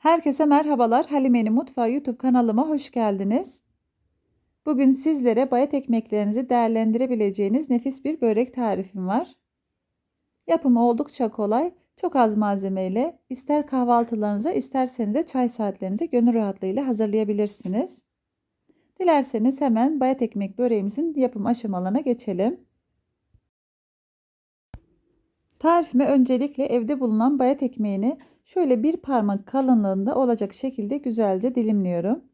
Herkese merhabalar. Halime'nin Mutfağı YouTube kanalıma hoş geldiniz. Bugün sizlere bayat ekmeklerinizi değerlendirebileceğiniz nefis bir börek tarifim var. Yapımı oldukça kolay. Çok az malzemeyle ister kahvaltılarınıza isterseniz de çay saatlerinize gönül rahatlığıyla hazırlayabilirsiniz. Dilerseniz hemen bayat ekmek böreğimizin yapım aşamalarına geçelim. Tarifime öncelikle evde bulunan bayat ekmeğini şöyle bir parmak kalınlığında olacak şekilde güzelce dilimliyorum.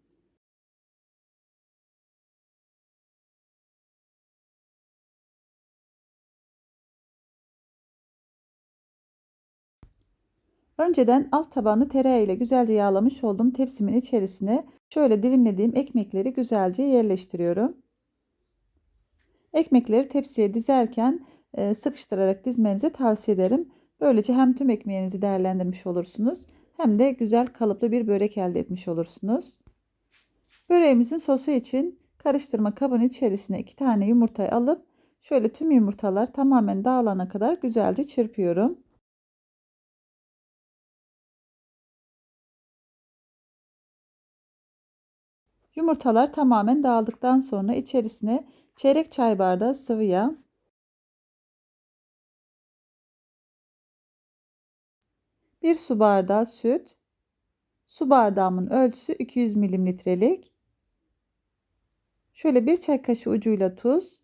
Önceden alt tabanını tereyağı ile güzelce yağlamış olduğum tepsimin içerisine şöyle dilimlediğim ekmekleri güzelce yerleştiriyorum. Ekmekleri tepsiye dizerken sıkıştırarak dizmenizi tavsiye ederim. Böylece hem tüm ekmeğinizi değerlendirmiş olursunuz hem de güzel kalıplı bir börek elde etmiş olursunuz. Böreğimizin sosu için karıştırma kabının içerisine iki tane yumurtayı alıp şöyle tüm yumurtalar tamamen dağılana kadar güzelce çırpıyorum. Yumurtalar tamamen dağıldıktan sonra içerisine çeyrek çay bardağı sıvı yağ, bir su bardağı süt, su bardağımın ölçüsü 200 mililitrelik, şöyle bir çay kaşığı ucuyla tuz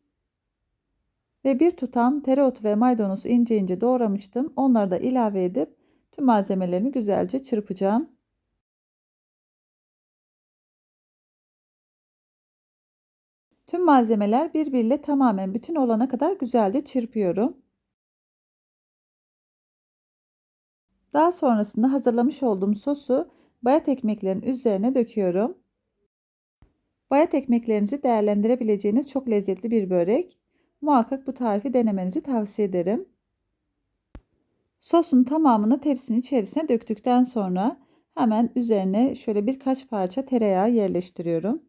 ve bir tutam tereotu ve maydanozu ince ince doğramıştım. Onları da ilave edip tüm malzemelerimi güzelce çırpacağım. Tüm malzemeler birbiriyle tamamen bütün olana kadar güzelce çırpıyorum. Daha sonrasında hazırlamış olduğum sosu bayat ekmeklerin üzerine döküyorum. Bayat ekmeklerinizi değerlendirebileceğiniz çok lezzetli bir börek. Muhakkak bu tarifi denemenizi tavsiye ederim. Sosun tamamını tepsinin içerisine döktükten sonra hemen üzerine şöyle birkaç parça tereyağı yerleştiriyorum.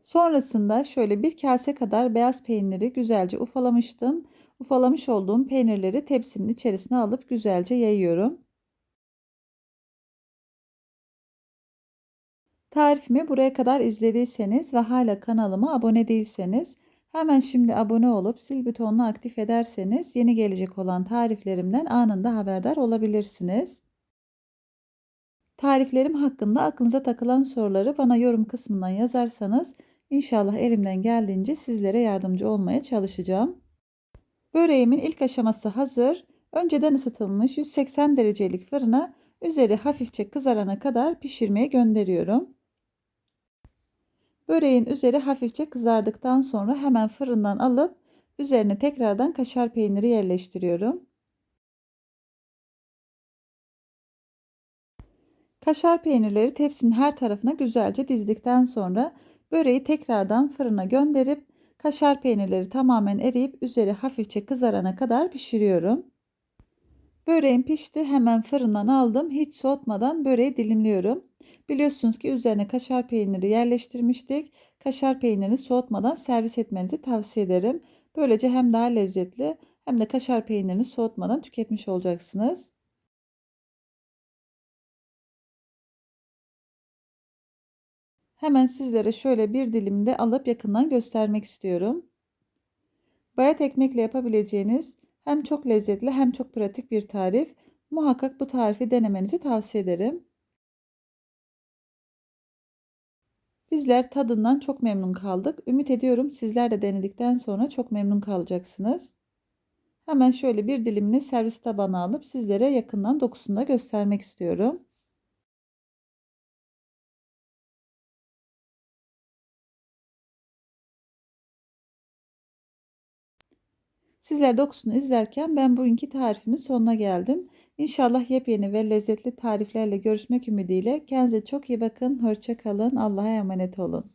Sonrasında şöyle bir kase kadar beyaz peyniri güzelce ufalamıştım. Ufalamış olduğum peynirleri tepsimin içerisine alıp güzelce yayıyorum. Tarifimi buraya kadar izlediyseniz ve hala kanalıma abone değilseniz hemen şimdi abone olup zil butonunu aktif ederseniz yeni gelecek olan tariflerimden anında haberdar olabilirsiniz. Tariflerim hakkında aklınıza takılan soruları bana yorum kısmından yazarsanız İnşallah elimden geldiğince sizlere yardımcı olmaya çalışacağım. Böreğimin ilk aşaması hazır. Önceden ısıtılmış 180 derecelik fırına üzeri hafifçe kızarana kadar pişirmeye gönderiyorum. Böreğin üzeri hafifçe kızardıktan sonra hemen fırından alıp üzerine tekrardan kaşar peyniri yerleştiriyorum. Kaşar peynirleri tepsinin her tarafına güzelce dizdikten sonra Böreği tekrardan fırına gönderip kaşar peynirleri tamamen eriyip üzeri hafifçe kızarana kadar pişiriyorum. Böreğim pişti. Hemen fırından aldım. Hiç soğutmadan böreği dilimliyorum. Biliyorsunuz ki üzerine kaşar peyniri yerleştirmiştik. Kaşar peynirini soğutmadan servis etmenizi tavsiye ederim. Böylece hem daha lezzetli hem de kaşar peynirini soğutmadan tüketmiş olacaksınız. Hemen sizlere şöyle bir dilimde alıp yakından göstermek istiyorum. Bayat ekmekle yapabileceğiniz hem çok lezzetli hem çok pratik bir tarif. Muhakkak bu tarifi denemenizi tavsiye ederim. Bizler tadından çok memnun kaldık. Ümit ediyorum sizler de denedikten sonra çok memnun kalacaksınız. Hemen şöyle bir dilimini servis tabağına alıp sizlere yakından dokusunu da göstermek istiyorum. Sizler dokusunu izlerken ben bugünkü tarifimin sonuna geldim. İnşallah yepyeni ve lezzetli tariflerle görüşmek ümidiyle. Kendinize çok iyi bakın. Hoşça kalın. Allah'a emanet olun.